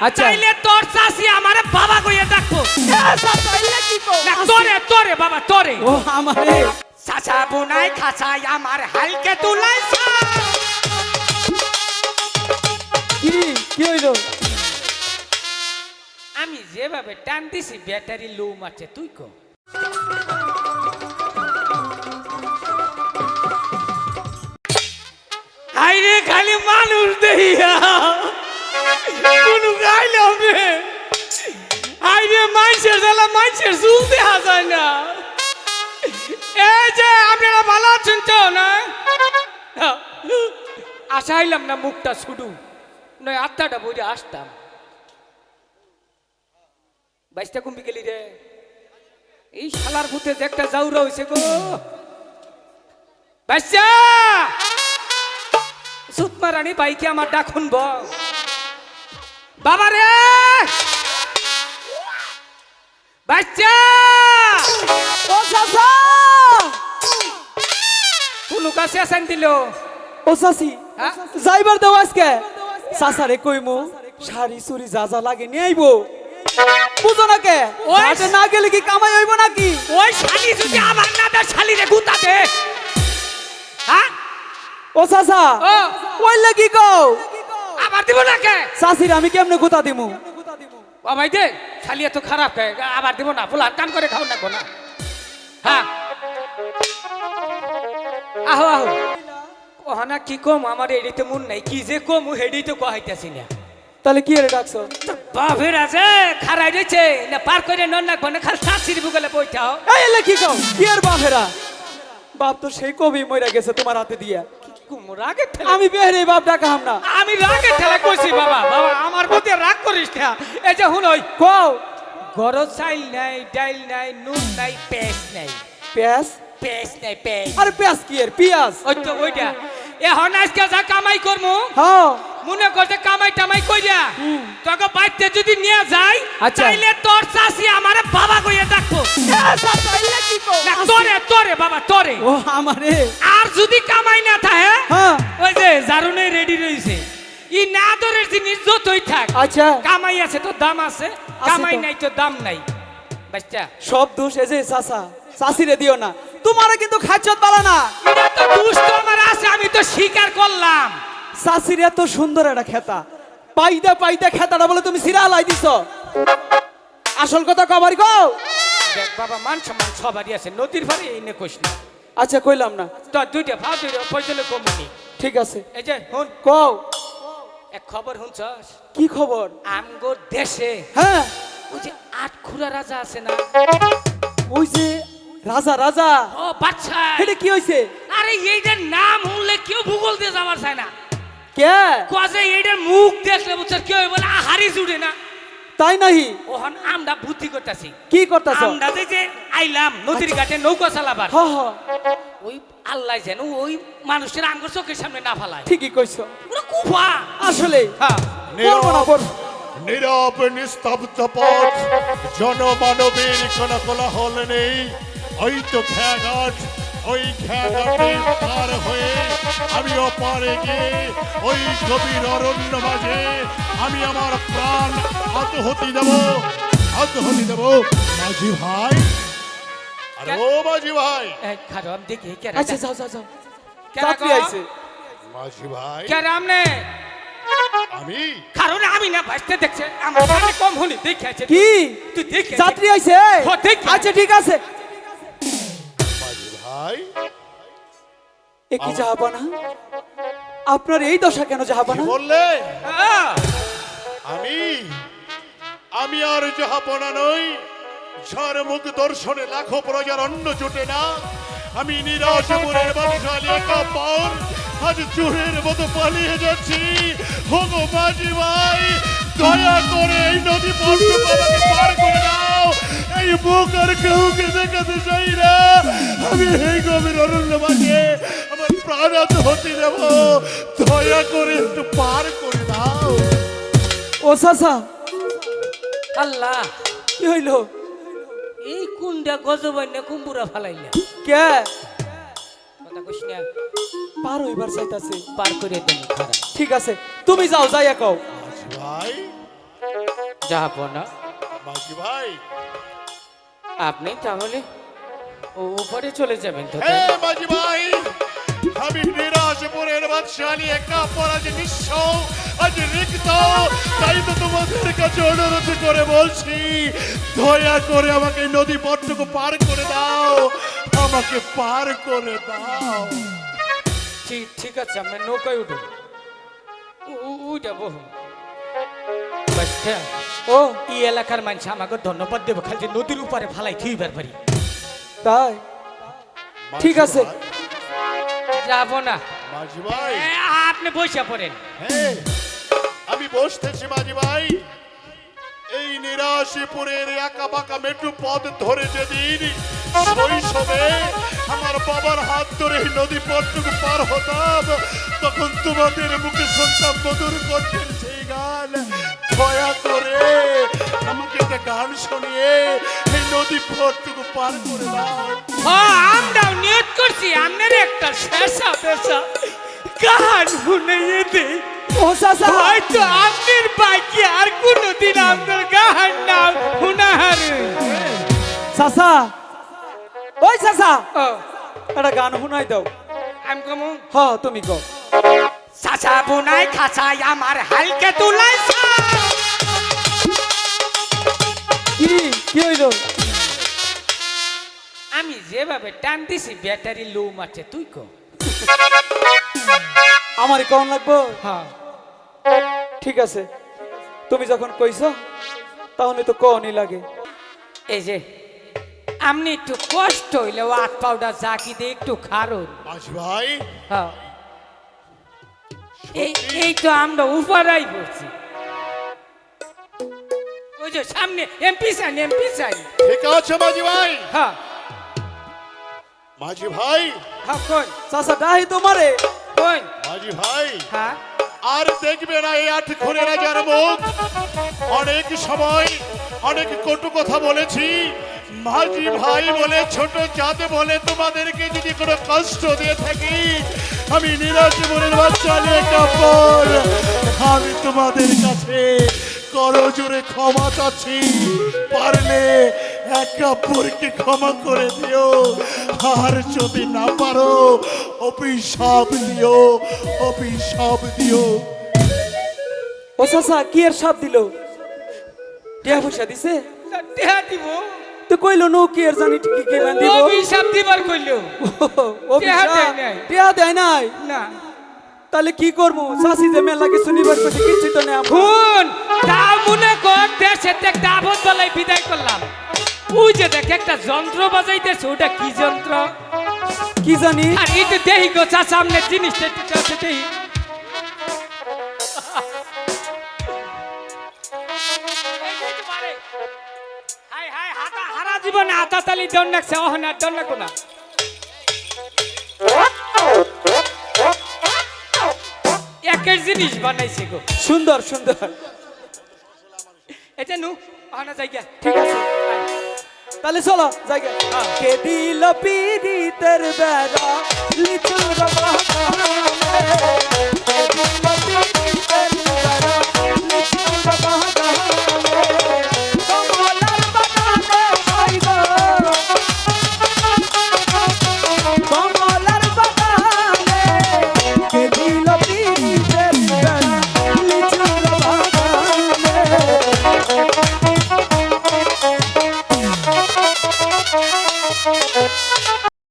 আচ্ছা। তাইলে তোর চাষি আমারে বাবা কইয়া ডাকবো তোরে তোরে বাবা তোরে। ও আমারে। চাচা বুনাই খাচাই আমার হালকে তুলাই কি কি হইল? আমি যেভাবে টান দিছি ব্যাটারি লো মারছে তুই কো? আইরে খালি মানুষ দেহিয়া কোনো গাইলাম রে আইরে মাইসের জ্বালা মাইসের চুল দেখা যায় না। এই যে, আপনারা ভালো আছেন তো, না? আশা আইলাম না মুখটা শুধু নয়, আত্মাটা বইরে আসতাম। বাইশটা কুম্পি গেলি রে। এই শালার ভূতে যে একটা জাউরা হয়েছে গো। বাইশা! সুতমা রানী বাইকে আমার ডাক শুনব বাবা রে বাচ্চা! ও চাচা! কোনো কাছে দিল? ও চাচি হ্যাঁ? যাইবার দাও আজকে। চাচারে কইমু শাড়ি চুরি যা যা লাগে নিয়ে আইবো। বুঝো না কে? ওই- হাটে না গেলে কি কামাই হইব নাকি? ওই শালি যদি আমার না শালি রে গুতা দে। হ্যাঁ? ও চাচা। ওই লাগি কও? আবার দিব না কে? চাচির আমি কেমনে গুতা দিমু? ভাই দে শালি এত খারাপ কে? আবার দিব না বলা কাম করে খাও না না। হ্যাঁ। আহো আহো। ওহানা কি কম আমার এডিতে মন নাই কি যে কম হেডি তো কহাইতেছি না। তাহলে কি রে ডাকছো? বাপের আছে খারাই রয়েছে না পার করে নন না বনে খাল সাতশির বুগলে বইটাও এই কি কও কি আর বাপেরা? বাপ তো সেই কবি মইরা গেছে তোমার হাতে দিয়া। ঠেলা আমি বেহরে বাপ ডাকা না আমি রাগে ঠেলা কইছি বাবা। বাবা আমার প্রতি রাগ করিস না। এই যে হুন ওই কও। গরজ চাইল নাই ডাইল নাই নুন নাই পেস্ট নাই। পেঁয়াজ? পেস্ট নাই পেস্ট আরে পেঁয়াজ কি এর? পেঁয়াজ? ওই তো ওইটা। এখন আজকে যা কামাই করমু হ্যাঁ। মনে করতে কামাই টামাই কইরা তোকে বাইতে যদি নিয়ে যাই আচ্ছা। তাইলে তোর চাষি আমারে বাবা কইয়া ডাকবো। না তোরে তোরে বাবা তোরে। ও আমারে। আর যদি কামাই না থাকে হ্যাঁ। ওই যে জারুনে রেডি রইছে। ই না দরের জিনিস যতই থাক। আচ্ছা। কামাই আছে তো দাম আছে। কামাই নাই তো দাম নাই। বাচ্চা। সব দোষ এই যে চাচা দিও না। তোমারে কিন্তু খাচ্ছত পালা না। এটা তো দুষ্ট আমার আছে আমি তো স্বীকার করলাম। চাষির এত সুন্দর একটা খেতা। পাইদা পাইদা খেতাটা বলে তুমি সিরা লাই দিছ। আসল কথা কবার গো। দেখ বাবা মান সম্মান সবারই আছে। নদীর ভারে এই নে কোশ না। আচ্ছা কইলাম না। তো দুইটা ভাও দুইটা পয়সলে কমুনি। ঠিক আছে। এই যে হুন। কও। এক খবর শুনছস? কি খবর? আমগো দেশে হ্যাঁ। ওই যে আট খুরা রাজা আছে না? ওই যে রাজা রাজা। ও বাচ্চা। এটা কি হইছে? আরে এইটার নাম শুনলে কেউ ভূগোল দিয়ে যাবার চায় না। কে? কজে এইটার মুখ দেখলে বুঝছে কেউ বলে হারি জুড়ে না। তাই নাহি? ওহন আমরা বুদ্ধি করতেছি। কি করতেছ? আমরা যে যে আইলাম নদীর ঘাটে নৌকা চালাবার। হ হ ওই আল্লাহ যেন ওই মানুষের আঙ্গুর চোখের সামনে না ফালায়। ঠিকই কইছো। পুরো কুফা। আসলে হ্যাঁ করব না করব। নীরব নিস্তব্ধ পথ জনমানবের কোন কোলাহল নেই। ওই তো খেয়াঘাট ওই খেয়াঘাটে পার হয়ে আমি ওপারে গিয়ে ওই গভীর অরণ্য মাঝে আমি আমার প্রাণ আত্মহতি দেব আত্মহতি দেব। মাঝি ভাই। আরে ও মাঝি ভাই। এই খারো আমি দেখি আচ্ছা যাও যাও যাও। কে চাকরি আইছে। মাঝি ভাই। কে রামনে আমি? কারণ আমি না ভাসতে দেখছে আমার কম হলি দেখে আছে। কি? তুই দেখে যাত্রী আইছে। আচ্ছা ঠিক আছে। এ কি যাহাবানা আপনার এই দশা কেন যাহাবানা বললে? হ্যাঁ। আমি আমি আর যাহাপনা নই। ঝড় মুখ দর্শনে লাখো প্রজার অন্ন জোটে না। আমি নিরাশ মনের কাপড় আজ চোরের মতো পালিয়ে যাচ্ছি। হোগো মাঝি ভাই দয়া করে এই নদী পর্ব আমাকে পার করে দাও। এই বুক আর কেউকে দেখাতে চাই না। আমি এই গভীর অরণ্য মাঝে আমার প্রাণ হতে দেব। দয়া করে একটু পার করে দাও। ও চাচা আল্লাহ। কি হইল? এই কুন্ডা গজবান্য কুম্বুরা ফালাইলা। কে? কথা কইস না। পার হইবার চাইতাছে। পার করে দেন। ঠিক আছে তুমি যাও যাইয়া কও। ভাই। যাব না। মাঝি ভাই। আপনি তাহলে উপরে চলে যাবেন তো হে মাঝি ভাই আমি নিরাশপুরের বাদশালী একা পরাজ নিঃস্ব আজ রিক্ত। তাই তো তোমাদের কাছে অনুরোধ করে বলছি দয়া করে আমাকে নদী পথটুকু পার করে দাও আমাকে পার করে দাও। ঠিক ঠিক আছে আমি নৌকায় উঠুন উঠে বহু ও। এই এলাকার মানুষ আমাকে ধন্যবাদ দেবো খালি নদীর উপরে ফালাই থুইবার পারি তাই? ঠিক আছে। যাব না। মাঝি ভাই। আপনি বসে পড়েন। হ্যাঁ আমি বসতেছি মাঝি ভাই। এই নিরাশিপুরের একা বাঁকা মেট্রো পথ ধরে যেদিন শৈশবে আমার বাবার হাত ধরে এই নদী পথটুকু পার হতাম তখন তোমাদের মুখে শুনতাম মধুর কণ্ঠের সেই গান। গান শুনিয়ে এই নদী পথটুকু পার করে দাও। হ্যাঁ আমরাও নিয়ত করছি আপনার একটা শেষা পেশা। গান শুনিয়ে দেই ও চাচা। হয়তো আপনার বাকি আর কোনোদিন আপনার গান নাম শুনাহারে চাচা। ওই ও। একটা গান শুনাই দাও। আমি কমু। হ তুমি কো চাচা বোনাই খাচাই আমার হালকে তুলাই কি কি হইল? আমি যেভাবে টান দিছি ব্যাটারি লো মারছে তুই কো। আমার কেমন লাগবো? হ্যাঁ। ঠিক আছে। তুমি যখন কইছো তাহলে তো কনই লাগে। এই যে আপনি একটু কষ্ট হইলে হাত পাউডার জাকি দিয়ে একটু খারুন। ভাই। হ্যাঁ। এই এই তো আমরা উপরাই পড়ছি ওই যে সামনে এমপি সাইন এমপি সাইন ঠিক আছে মাঝি ভাই। হ্যাঁ। মাঝি ভাই। হ্যাঁ কই চাচা ডাহি তোমারে। কই মাঝি ভাই। হ্যাঁ। আর দেখবে না এই আট খুনে রাজার মুখ। অনেক সময় অনেক কটু কথা বলেছি। মাঝি ভাই বলে ছোট জাত বলে তোমাদেরকে যদি কোনো কষ্ট দিয়ে থাকি আমি নিরাশ জীবনের বাচ্চা নিয়ে কাপড় আমি তোমাদের কাছে করো জোরে ক্ষমা চাচ্ছি। পারলে এক কাপড়কে ক্ষমা করে দিও। আর যদি না পারো অভিশাপ দিও অভিশাপ দিও। ও চাচা কি এর সাপ দিল? টিয়া পয়সা দিছে? দেহা দিব। তো কইলো নো কি এর জানি ঠিকই কে বান দিব অভিশাপ দিবার কইলো। ও টিয়া দেয় নাই। টিয়া দেয় নাই? না। তাহলে কি করব? চাষি যে মেলা কিছু নিবার কিচ্ছু তো নেই আমরা। মনে কর দেশে একটা আবদ বলাই বিদায় করলাম। ওই যে দেখ একটা যন্ত্র বাজাইতেছে ওটা কি যন্ত্র? কি জানি? আর এই তো দেহি গো চা সামনে জিনিসটা একটু কাছে দেহি। হারা জীবনে হাতা তালি দন রাখছে অহন আর দন রাখো না। একের জিনিস বানাইছে গো। সুন্দর সুন্দর। এটা নু আনা জায়গা। ঠিক আছে। তাহলে চলো জায়গা। কে দিল পিরিতের বেড়া লিচুর বাগানে